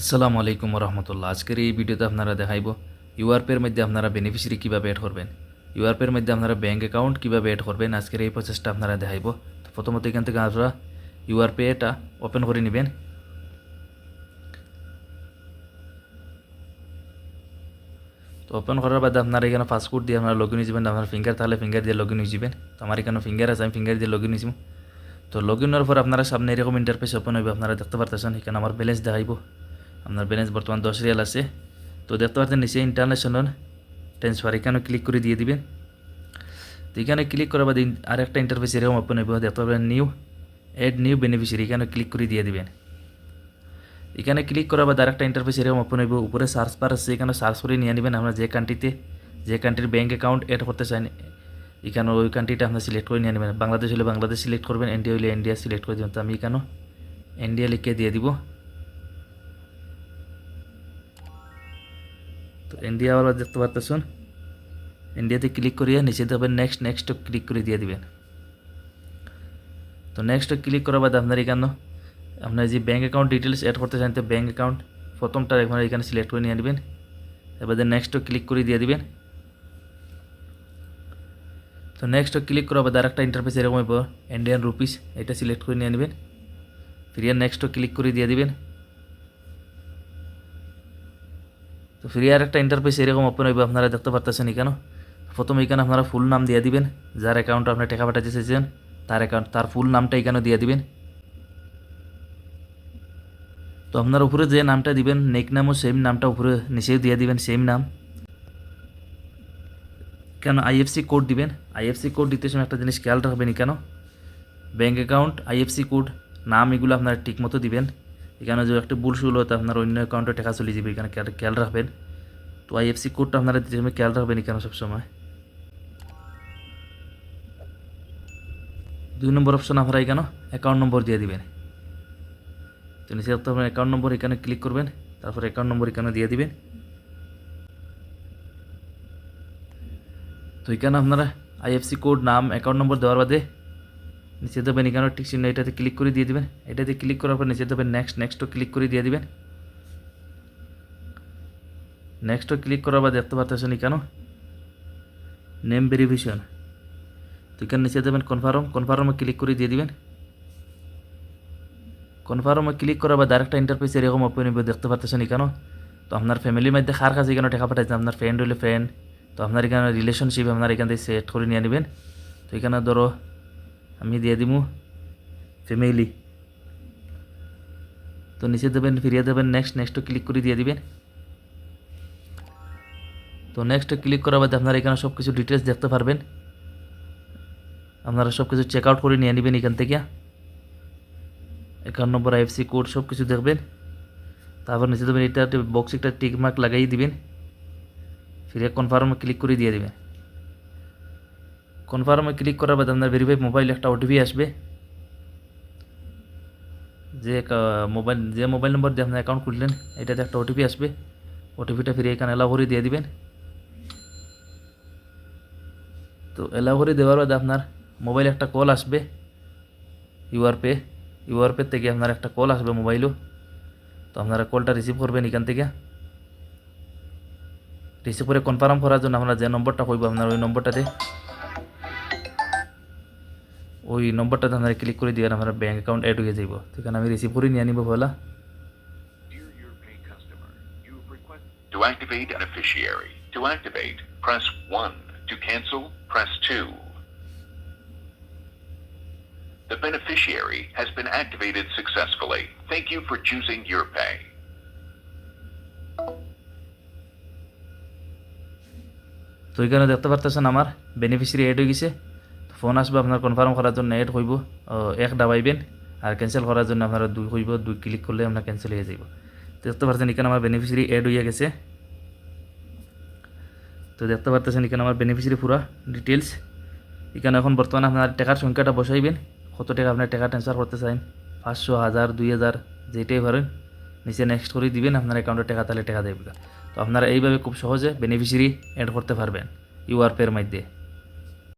আসসালামু আলাইকুম রহমতুল্লাহ আজকের এই ভিডিওতে আপনারা দেখাইব ইউআরপের মধ্যে আপনারা বেনিফিশিয়ারি কীভাবে অ্যাড করবেন। ইউআরপের মধ্যে আপনারা ব্যাঙ্ক অ্যাকাউন্ট কীভাবে অ্যাড করবেন, আজকের এই প্রসেসটা আপনারা দেখাইব। তো প্রথমত এখান থেকে আপনারা ইউআরপে এটা ওপেন করে নেবেন। তো ওপেন করার বাদে আপনারা এখানে পাসপোর্ট দিয়ে আপনারা লগ ইন হয়ে যাবেন, আপনার ফিঙ্গার তাহলে ফিঙ্গার দিয়ে লগ ইন হয়ে যাবেন। তো আমার এখানে ফিঙ্গার আছে, আমি ফিঙ্গার দিয়ে লগ ইন তো লগ ইন হওয়ার পর আপনারা সামনে এরকম ইন্টারফেস ওপেন হইবে, আপনারা দেখতে পারতেছেন, এখানে আমার ব্যালেন্স দেখাইব। আপনার ব্যালেন্স বর্তমান দশ রিয়াল আছে। তো দেখতে পাচ্ছেন নিচে ইন্টারন্যাশনাল ট্রান্সফার এখানে ক্লিক করে দিয়ে দিবেন। তো এখানে ক্লিক করার বাদে আর একটা ইন্টারফেস এরকম ওপেন হইব, দেখতে পাবেন নিউ অ্যাড নিউ বেনিফিশিয়ারি এখানে ক্লিক করে দিয়ে দিবেন। এখানে ক্লিক করার বাদে আরেকটা ইন্টারফেস এরকম ওপেন হইব, উপরে সার্চ বার আছে এখানে সার্চ করে নিয়ে নেবেন আপনার যে কান্ট্রিতে যে কান্ট্রির ব্যাঙ্ক অ্যাকাউন্ট অ্যাড করতে চান এখানে ওই কান্ট্রিটা আপনার সিলেক্ট করে নিয়ে নেবেন। বাংলাদেশ হলে বাংলাদেশ সিলেক্ট করবেন ইন্ডিয়া হলে ইন্ডিয়া সিলেক্ট করে দেবেন। তো আমি এখানে ইন্ডিয়া লিখে দিয়ে দিব। তো ইন্ডিয়া ওয়ালা দেখতে পারতেছেন? ইন্ডিয়াতে ক্লিক করিয়ে নিচে দেবেন নেক্সট নেক্সট ক্লিক করে দিয়ে দিবেন। তো নেক্সট ক্লিক করার বাদে আপনার এখানে আপনার যে ব্যাঙ্ক অ্যাকাউন্ট ডিটেলস অ্যাড করতে চান, তো ব্যাঙ্ক অ্যাকাউন্ট প্রথমটা আপনার এখানে সিলেক্ট করে নিয়ে নেবেন। এবারে নেক্সট ক্লিক করে দিয়ে দিবেন। তো নেক্সট ক্লিক করার বাদে আরেকটা ইন্টারফেস এরকম ইন্ডিয়ান রুপিস এটা সিলেক্ট করে নিয়ে নেবেন। ফিরিয়ে নেক্সট ক্লিক করে দিয়ে দিবেন। তো ফ্রি আর একটা ইন্টারফেস এরকম ওপেন হইব, আপনারা দেখতে পারতেছেন এখানে প্রথমে এখানে আপনারা ফুল নাম দিয়ে দিবেন, যার অ্যাকাউন্ট আপনার টাকা পাঠাতে চাইছেন, তার অ্যাকাউন্ট তার ফুল নামটা এখানে দিয়ে দিবেন। তো আপনার উপরে যে নামটা দিবেন নেক নামও সেম নামটা উপরে নিচেও দিয়ে দিবেন সেম নাম। কেন? আইএফসি কোড দিবেন। আইএফসি কোড দিতে সময় একটা জিনিস খেয়াল রাখবেন কেন? ব্যাঙ্ক অ্যাকাউন্ট আইএফসি কোড নাম এগুলো আপনারা ঠিক মতো দিবেন। এখানে যে একটা ভুল শুল হতো আপনার অন্য অ্যাকাউন্টে টাকা চলে যাবে, এখানে খেয়াল- রাখবেন। তো আইএফসি কোডটা আপনারা খেয়াল রাখবেন এখানে সবসময়। দুই নম্বর অপশন আপনারা এখানে অ্যাকাউন্ট নম্বর দিয়ে দিবেন। তো নিচে আপনার অ্যাকাউন্ট নম্বর এখানে ক্লিক করবেন, তারপর অ্যাকাউন্ট নম্বর এখানে দিয়ে দিবেন। তো এখানে আপনারা আইএফসি কোড নাম অ্যাকাউন্ট নম্বর দেওয়ার বাদে নিচে দেবেন এখানে টিক চিহ্ন, এটাতে ক্লিক করে দিয়ে দিবেন। এটাতে ক্লিক করার পর নিচে দেবেন নেক্সট নেক্সটও ক্লিক করে দিয়ে দিবেন। নেক্সটও ক্লিক করার বাদে দেখতে পারতেছেন এখানে নেম ভেরিফিকেশন তো এখানে নিচে দেবেন কনফার্ম কনফার্মে ক্লিক করে দিয়ে দিবেন। কনফার্মে ক্লিক করার বাদে আরেকটা ইন্টারফেস এরকম ওপেন হইব, দেখতে পারতেছেন এখানে। তো আপনার ফ্যামিলির মধ্যে কার কাছে এখানে টাকা পাঠাইছেন? আপনার ফ্রেন্ড হলে ফ্রেন্ড তো আপনার এখানে রিলেশনশিপ আপনার এখান থেকে সেট করে নিয়ে নেবেন। তো এখানে ধরো আমি দিয়ে দিব ফ্যামিলি তো নিচে দেবেন, ফিরিয়ে দেবেন নেক্সট নেক্সটও ক্লিক করে দিয়ে দিবেন। তো নেক্সট ক্লিক করার বাদে আপনারা এখানে সব কিছু ডিটেলস দেখতে পারবেন। আপনারা সব কিছু চেক আউট করে নিয়ে নেবেন এখান থেকে। অ্যাকাউন্ট নম্বর আইএফসি কোড সব কিছু দেখবেন। তারপর নিচে দেবেন, এটা বক্স একটা টিক মার্ক লাগাই দিবেন। ফিরে কনফার্মে ক্লিক করে দিয়ে দিবেন। কনফার্মে ক্লিক করার বাদে আপনার ভেরিফাই মোবাইল একটা ওটিপি আসবে। যে মোবাইল যে মোবাইল নম্বর দিয়ে আপনার অ্যাকাউন্ট খুললেন, এটাতে একটা ওটিপি আসবে। ওটিপিটা ফিরে এখানে এলাও করে দিয়ে দিবেন। তো এলাও করে দেওয়ার বাদে আপনার মোবাইল একটা কল আসবে। ইউআর পে ইউআর পে থেকে আপনার একটা কল আসবে মোবাইলও তো আপনারা কলটা রিসিভ করবেন এখান থেকে। রিসিভ করে কনফার্ম করার জন্য আপনারা যে নম্বরটা কইব আপনার ওই নম্বরটাতে ওই নম্বরটাতে আপনারা ক্লিক করে দিবেন আপনার ব্যাঙ্ক অ্যাকাউন্ট অ্যাড হয়ে যাইব সেখানে আমি রিসিভ করে নিয়ে নিব পয়লা Dear YourPay customer, you've requested to activate beneficiary. To activate, press 1. To cancel, press 2. The beneficiary has been activated successfully. Thank you for choosing YourPay. তো এখানে দেখতে পারতেছেন আমার বেনিফিশিয়ারি অ্যাড হয়ে গেছে ফোন আসবে আপনার কনফার্ম করার জন্য এড হইব এক দাবাইবেন, আর ক্যান্সেল করার জন্য আপনারা দুই হইব, দুই ক্লিক করলে আপনার ক্যান্সেল হয়ে যাব দেখতে পাচ্ছেন এখানে আমার বেনিফিশিয়ারি এড হয়ে গেছে। তো দেখতে পারতেছেন এখানে আমার বেনিফিশিয়ারি পুরা ডিটেলস এখানে এখন বর্তমানে আপনার টাকার সংখ্যাটা বসাইবেন, কত টাকা আপনার টাকা ট্রান্সফার করতে চান পাঁচশো, হাজার, দুই হাজার, যেটাই পারেন, নিচে নেক্সট করে দিবেন, আপনার অ্যাকাউন্টে টাকা, তাহলে টাকা দেবে। তো আপনারা এইভাবে খুব সহজে বেনিফিশিয়ারি অ্যাড করতে পারবেন ইউআরপের মধ্যে